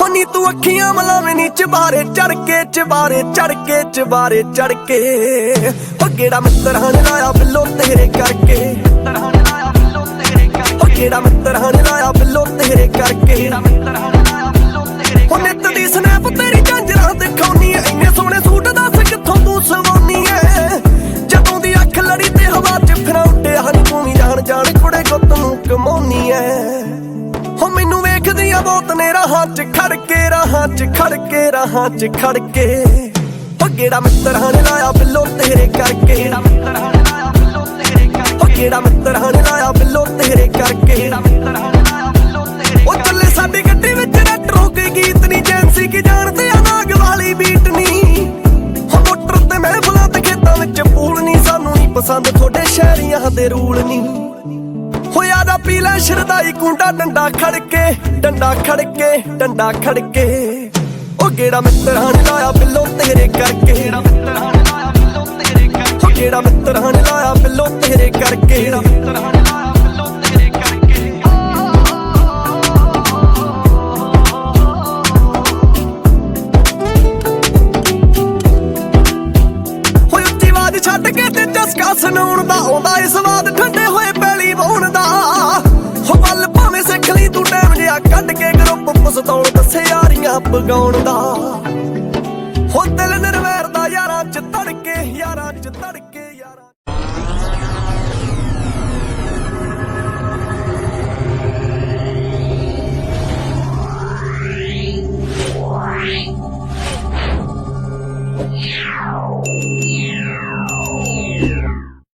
ਹੋਨੀ ਤੂੰ ਅੱਖੀਆਂ ਮਲਾਵੇਂ ਨੀ, ਚਬਾਰੇ ਚੜ ਕੇ ਚਬਾਰੇ ਚੜ ਕੇ ਚਬਾਰੇ ਚੜ ਕੇ ਉਹ ਕਿਹੜਾ ਮਿੱਤਰਾਂ ਨੇ ਲਾਇਆ ਬਿੱਲੋ ਤੇਰੇ ਕਰਕੇ। ਬਹੁਤ ਨੇ ਰਾਹਾਂ 'ਚ ਖੜ ਕੇ ਰਾਹਾਂ 'ਚ ਖੜ ਕੇ ਰਾਹਾਂ 'ਚ ਖੜ ਕੇ ਉਹ ਕਿਹੜਾ ਮਿੱਤਰਾਂ ਨੇ ਲਾਇਆ ਬਿੱਲੋ ਤੇਰੇ ਕਰਕੇ? ਉਹ ਕਿਹੜਾ ਮਿੱਤਰਾਂ ਨੇ ਲਾਇਆ ਬਿੱਲੋ ਤੇਰੇ ਕਰਕੇ? ਉਹ ਚੱਲੇ ਸਾਡੀ ਗੱਡੀ ਵਿੱਚ ਰੱਟ ਰੋਕ ਗੀਤ ਨਹੀਂ ਜੈਂਸੀ ਕੀ ਜਾਣਦੇ ਆ ਨਾਗ ਵਾਲੀ ਬੀਟ ਨਹੀਂ ਹੋ ਮੋਟਰ ਤੇ ਮਹਿਫਲਾਂ ਤੇ ਖੇਤਾਂ ਵਿੱਚ ਪੂਲ ਨਹੀਂ ਸਾਨੂੰ ਨਹੀਂ ਪਸੰਦ ਤੁਹਾਡੇ ਸ਼ਹਿਰੀਆਂ ਦੇ ਰੂਲ ਨਹੀਂ ਪੀ ਲੈ ਸ਼ਰਦਾਈ ਕੁੰਡਾ ਡੰਡਾ ਖੜ ਕੇ ਡੰਡਾ ਖੜ ਕੇ ਡੰਡਾ ਖੜ ਕੇ ਉਹ ਕਿਹੜਾ ਮਿੱਤਰਾਂ ਨੇ ਲਾਇਆ ਬਿੱਲੋ ਤੇਰੇ ਕਰਕੇ? ਉਹ ਕਿਹੜਾ ਮਿੱਤਰਾਂ ਨੇ ਲਾਇਆ ਬਿੱਲੋ ਤੇਰੇ ਕਰਕੇ? ਹੋਏ ਉੱਚੀ ਆਵਾਜ਼ ਛੱਡ ਕੇ ਤੇ ਚਸਕਾ ਸੁਣਾਉਣ ਦਾ ਆਉਂਦਾ ਏ ਸਵਾਦ ਦੱਸੇ ਯਾਰੀਆਂ ਦਾ ਹੋ ਦਿਲ ਨਰਵੈਰ ਦਾ ਯਾਰਾਂ ਚ ਧੜਕੇ ਯਾਰਾਂ ਚ ਧੜਕੇ ਯਾਰਾਂ